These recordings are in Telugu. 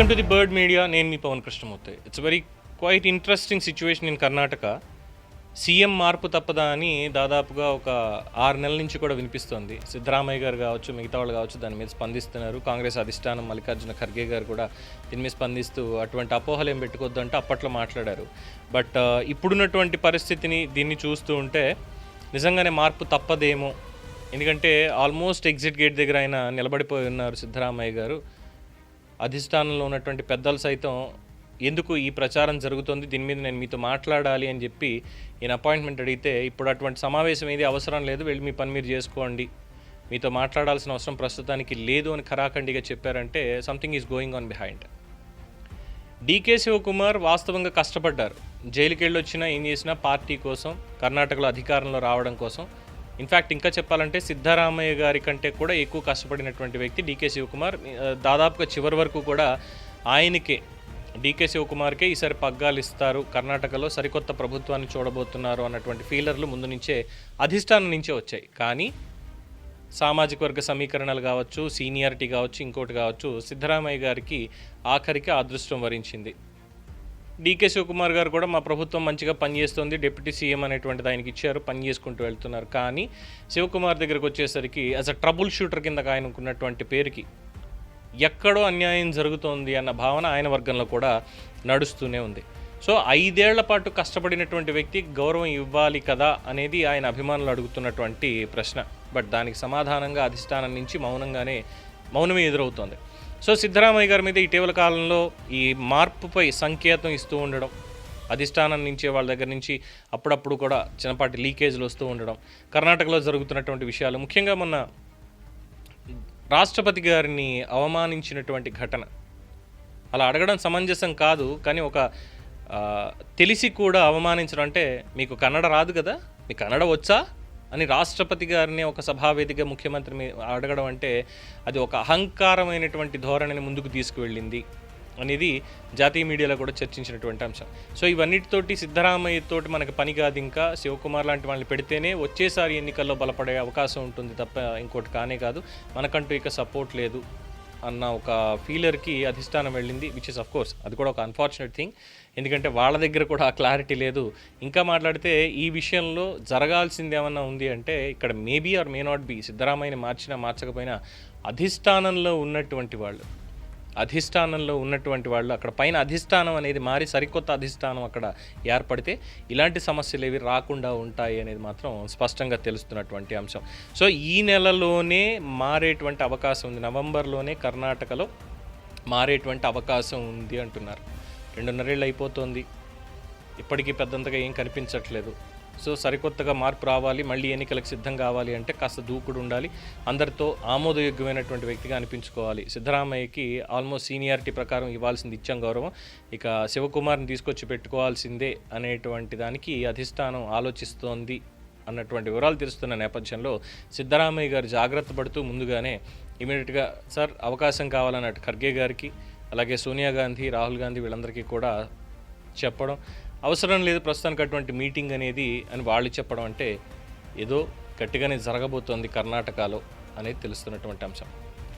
Welcome to the Bird Media నేను మీ Pavan Krishnamurthy. It's very quite interesting situation in Karnataka CM మార్పు తప్పదా అని దాదాపుగా ఒక ఆరు నెలల నుంచి కూడా వినిపిస్తోంది. సిద్ధరామయ్య గారు కావచ్చు మిగతా వాళ్ళు కావచ్చు దాని మీద స్పందిస్తున్నారు. కాంగ్రెస్ అధిష్టానం మల్లికార్జున ఖర్గే గారు కూడా దీని మీద స్పందిస్తూ అటువంటి అపోహలు ఏం పెట్టుకోవద్దు అంటే అప్పట్లో మాట్లాడారు. బట్ uh, ఇప్పుడున్నటువంటి పరిస్థితిని దీన్ని చూస్తూ ఉంటే నిజంగానే మార్పు తప్పదేమో. ఎందుకంటే ఆల్మోస్ట్ ఎగ్జిట్ గేట్ దగ్గర ఆయన నిలబడిపోయి ఉన్నారు సిద్ధరామయ్య గారు. అధిష్టానంలో ఉన్నటువంటి పెద్దలు సైతం ఎందుకు ఈ ప్రచారం జరుగుతుంది దీని మీద నేను మీతో మాట్లాడాలి అని చెప్పి నేను అపాయింట్మెంట్ అడిగితే ఇప్పుడు అటువంటి సమావేశం ఏది అవసరం లేదు వెళ్ళి మీ పని మీరు చేసుకోండి. మీతో మాట్లాడాల్సిన అవసరం ప్రస్తుతానికి లేదు అని ఖరాఖండిగా చెప్పారంటే something is going on behind DK Shivakumar వాస్తవంగా కష్టపడ్డారు. జైలుకి వెళ్ళొచ్చినా ఏం చేసినా పార్టీ కోసం కర్ణాటకలో అధికారంలో రావడం కోసం ఇన్ఫ్యాక్ట్ ఇంకా చెప్పాలంటే సిద్ధరామయ్య గారి కంటే కూడా ఎక్కువ కష్టపడినటువంటి వ్యక్తి డీకే శివకుమార్. దాదాపుగా చివరి వరకు కూడా ఆయనకే డీకే శివకుమార్కే ఈసారి పగ్గాలు ఇస్తారు. కర్ణాటకలో సరికొత్త ప్రభుత్వాన్ని చూడబోతున్నారు అన్నటువంటి ఫీలర్లు ముందు నుంచే అధిష్టానం నుంచే వచ్చాయి. కానీ సామాజిక వర్గ సమీకరణలు కావచ్చు సీనియారిటీ కావచ్చు ఇంకోటి కావచ్చు సిద్ధరామయ్య గారికి ఆఖరికి అదృష్టం వరించింది. డీకే శివకుమార్ గారు కూడా మా ప్రభుత్వం మంచిగా పనిచేస్తుంది. డిప్యూటీ సీఎం అనేటువంటిది ఆయనకి ఇచ్చారు. పని చేసుకుంటూ వెళ్తున్నారు. కానీ శివకుమార్ దగ్గరకు వచ్చేసరికి యాజ్ అ ట్రబుల్ షూటర్ కింద ఆయనకున్నటువంటి పేరుకి ఎక్కడో అన్యాయం జరుగుతోంది అన్న భావన ఆయన వర్గంలో కూడా నడుస్తూనే ఉంది. సో ఐదేళ్ళ పాటు కష్టపడినటువంటి వ్యక్తి గౌరవం ఇవ్వాలి కదా అనేది ఆయన అభిమానులు అడుగుతున్నటువంటి ప్రశ్న. బట్ దానికి సమాధానంగా అధిష్టానం నుంచి మౌనంగానే మౌనమే ఎదురవుతోంది. సో సిద్ధరామయ్య గారి మీద ఇటీవల కాలంలో ఈ మార్పుపై సంకేతం ఇస్తూ ఉండడం అధిష్టానం నుంచి వాళ్ళ దగ్గర నుంచి అప్పుడప్పుడు కూడా చిన్నపాటి లీకేజ్లు వస్తూ ఉండడం కర్ణాటకలో జరుగుతున్నటువంటి విషయాలు ముఖ్యంగా మొన్న రాష్ట్రపతి గారిని అవమానించినటువంటి ఘటన. అలా అడగడం సమంజసం కాదు కానీ ఒక తెలిసి కూడా అవమానించడం అంటే మీకు కన్నడ రాదు కదా? మీకు కన్నడ వచ్చా? అని రాష్ట్రపతి గారిని ఒక సభావేదిక ముఖ్యమంత్రి అడగడం అంటే అది ఒక అహంకారమైనటువంటి ధోరణిని ముందుకు తీసుకువెళ్ళింది అనేది జాతీయ మీడియాలో కూడా చర్చించినటువంటి అంశం. సో ఇవన్నిటితోటి సిద్ధరామయ్యతోటి మనకి పని కాదు ఇంకా. శివకుమార్ లాంటి వాళ్ళని పెడితేనే వచ్చేసారి ఎన్నికల్లో బలపడే అవకాశం ఉంటుంది తప్ప ఇంకోటి కానే కాదు. మనకంటూ ఇక సపోర్ట్ లేదు. అన్న ఒక ఫీలర్కి అధిష్టానం వెళ్ళింది విచ్ ఇస్ అఫ్ కోర్స్ అది కూడా ఒక అన్ఫార్చునేట్ థింగ్ ఎందుకంటే వాళ్ళ దగ్గర కూడా ఆ క్లారిటీ లేదు. ఇంకా మాట్లాడితే ఈ విషయంలో జరగాల్సింది ఏమన్నా ఉంది అంటే ఇక్కడ maybe or may not be సిద్ధరామయ్యని మార్చినా మార్చకపోయినా అధిష్టానంలో ఉన్నటువంటి వాళ్ళు. అధిష్టానంలో ఉన్నటువంటి వాళ్ళు అక్కడ పైన అధిష్టానం అనేది మారి సరికొత్త అధిష్టానం అక్కడ ఏర్పడితే ఇలాంటి సమస్యలు ఏవి రాకుండా ఉంటాయి అనేది మాత్రం స్పష్టంగా తెలుస్తున్నటువంటి అంశం. సో ఈ నెలలోనే మారేటువంటి అవకాశం ఉంది. నవంబర్లోనే కర్ణాటకలో మారేటువంటి అవకాశం ఉంది అంటున్నారు. రెండున్నరేళ్ళు అయిపోతుంది. ఇప్పటికీ పెద్దంతగా ఏం కనిపించట్లేదు. సో సరికొత్తగా మార్పు రావాలి మళ్ళీ ఎన్నికలకు సిద్ధం కావాలి అంటే కాస్త దూకుడు ఉండాలి. అందరితో ఆమోదయోగ్యమైనటువంటి వ్యక్తిగా అనిపించుకోవాలి. సిద్ధరామయ్యకి ఆల్మోస్ట్ సీనియారిటీ ప్రకారం ఇవ్వాల్సింది ఇచ్చాం గౌరవం. ఇక శివకుమార్ని తీసుకొచ్చి పెట్టుకోవాల్సిందే అనేటువంటి దానికి అధిష్టానం ఆలోచిస్తోంది అన్నటువంటి వివరాలు తెలుస్తున్న నేపథ్యంలో సిద్ధరామయ్య గారు జాగ్రత్త పడుతూ ముందుగానే ఇమీడియట్గా సార్ అవకాశం కావాలన్నట్టు ఖర్గే గారికి అలాగే సోనియా గాంధీ రాహుల్ గాంధీ వీళ్ళందరికీ కూడా చెప్పడం అవసరం లేదు ప్రస్తుతానికి అటువంటి మీటింగ్ అనేది అని వాళ్ళు చెప్పడం అంటే ఏదో గట్టిగానే జరగబోతోంది కర్ణాటకలో అనేది తెలుస్తున్నటువంటి అంశం.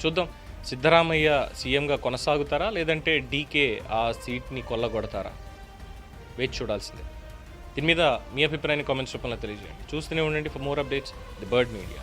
చూద్దాం సిద్ధరామయ్య సీఎంగా కొనసాగుతారా? లేదంటే డీకే ఆ సీట్ని కొల్లగొడతారా? వేచి చూడాల్సిందే. దీని మీద మీ అభిప్రాయాన్ని కామెంట్స్ రూపంలో తెలియజేయండి. చూస్తూనే ఉండండి for more updates the Bird Media.